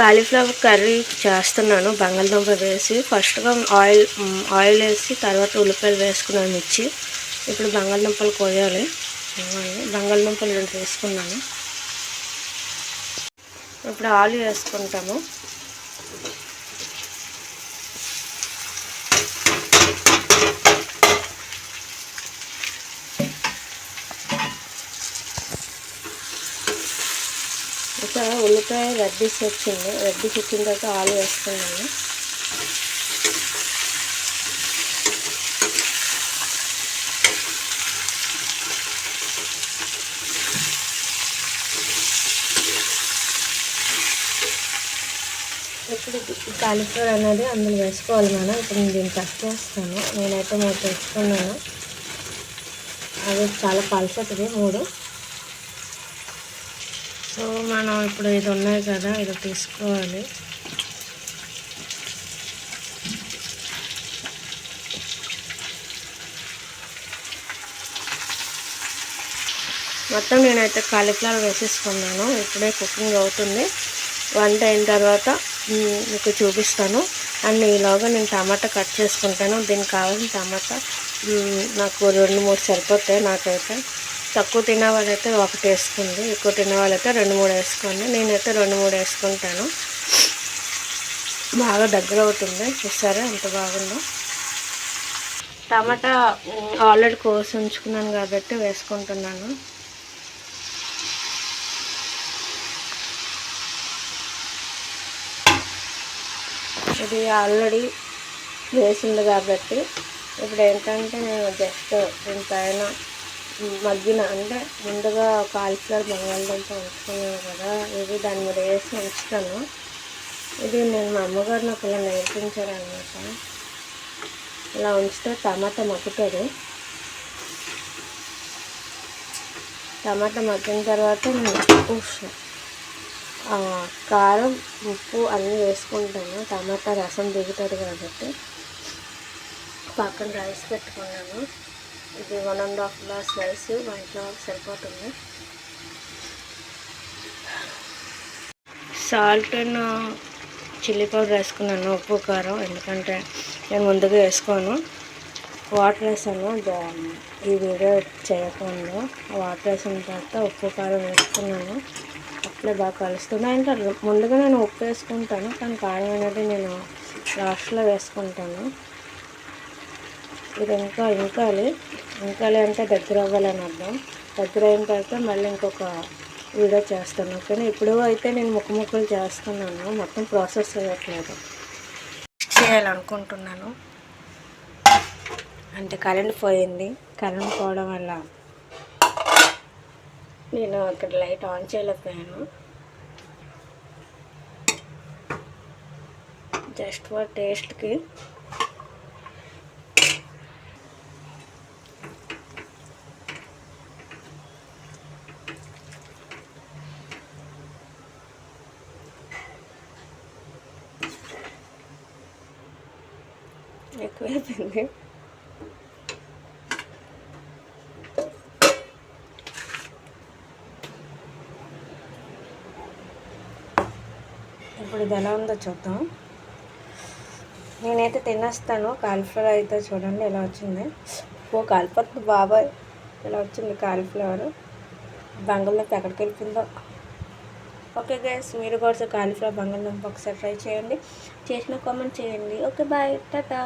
Cauliflower curry చేస్తున్నాను బంగాళదుంప వేసి. ఫస్ట్గా ఆయిల్ ఆయిల్ వేసి తర్వాత ఉల్లిపాయలు వేసుకున్నాను మిర్చి. ఇప్పుడు బంగాళదుంపలు కోయాలి. బంగాళదుంపలు రెండు వేసుకున్నాను. ఇప్పుడు ఆలు వేసుకుంటాము. ఇంకా ఉల్లిపాయ రెడ్డిస్ వచ్చింది రెడ్డిస్ వచ్చిన తర్వాత ఆలు వేస్తున్నాను. ఇప్పుడు కాలీఫ్లవర్ అనేది అందులో వేసుకోవాలి మనం ఇప్పుడు నేను దీన్ని కట్ చేస్తాను. నేనైతే మూడు తెచ్చుకున్నాను అది చాలా పలసటిది మూడు. సో మనం ఇప్పుడు ఇది ఉన్నాయి కదా ఇది తీసుకోవాలి. మొత్తం నేనైతే కాలీఫ్లవర్ వేసేసుకున్నాను. ఇప్పుడే కుకింగ్ అవుతుంది. వంట అయిన తర్వాత మీకు చూపిస్తాను. అండ్ ఈలోగా నేను టమాటా కట్ చేసుకుంటాను. దీనికి కావాల్సిన టమాటా నాకు రెండు మూడు సరిపోతాయి నాకైతే. తక్కువ తినే వాళ్ళైతే ఒకటి వేసుకుంది ఎక్కువ తినే వాళ్ళైతే రెండు మూడు వేసుకోండి. నేనైతే రెండు మూడు వేసుకుంటాను. బాగా దగ్గర అవుతుంది. చూసారా? ఎంత బాగుందో. టమాటా ఆల్రెడీ కోసి ఉంచుకున్నాను కాబట్టి వేసుకుంటున్నాను. ఇది ఆల్రెడీ వేసింది కాబట్టి ఇప్పుడు ఏంటంటే నేను జస్ట్ దీనిపైన మగ్గిన అంటే ముందుగా కాలిఫ్లవర్ బంగాళదుంప ఉంచుకున్నాను కదా ఇది దాని మీద వేసి ఉంచుతాను. ఇది నేను మా అమ్మగారు నాకు ఇలా నేర్పించారనమాట ఇలా ఉంచితే టమాటా మగ్గుతుంది. టమాటా మగ్గిన తర్వాత నేను ఉప్పు కారం ఉప్పు అన్నీ వేసుకుంటాను. టమాటా రసం దిగుతుంది కాబట్టి పక్కన రైస్ పెట్టుకున్నాను. ఇది one and half glass rice మా ఇంట్లో సరిపోతుంది. సాల్ట్ అండ్ చిల్లీ పౌడర్ వేసుకున్నాను ఉప్పు కారం. ఎందుకంటే నేను ముందుగా వేసుకోను. వాటర్ వేసాను ఈ వీడియో చేయకుండా వాటర్ వేసిన తర్వాత ఉప్పు కారం వేసుకున్నాను. అట్లే బాగా కలుస్తుంది. అంటే ముందుగా నేను ఉప్పు వేసుకుంటాను కానీ కారం అనేది నేను లాస్ట్లో వేసుకుంటాను. ఇది ఇంకా ఇంకాలి. ఇంకాలి అంటే దగ్గర అవ్వాలని అర్థం. దగ్గర అయిన తర్వాత మళ్ళీ ఇంకొక వీడియో చేస్తాను కానీ ఇప్పుడు అయితే నేను ముక్క ముక్కలు చేస్తున్నాను. మొత్తం ప్రాసెస్ చేయట్లేదు చేయాలనుకుంటున్నాను. అంటే కరెంట్ పోయింది. కరెంట్ పోవడం వల్ల నేను ఇక్కడ లైట్ ఆన్ చేయలేకపోయాను. జస్ట్ ఫర్ టేస్ట్కి ఎక్కువైపోయింది. ఇప్పుడు ఇది ఎలా ఉందో చూద్దాం. నేనైతే తినేస్తాను. కాలిఫ్లవర్ అయితే చూడండి ఎలా వచ్చింది. ఓ కాలిఫ్లవర్ బాబాయ్. ఎలా వచ్చింది కాలిఫ్లవర్? బంగాళదుంప ఎక్కడికి వెళ్ళిపోయిందో. ఓకే గైస్ మీరు కూడా కాలిఫ్లవర్ బంగాళదుంప ఒకసారి ట్రై చేయండి. చేసిన కామెంట్ చేయండి. Okay bye tata.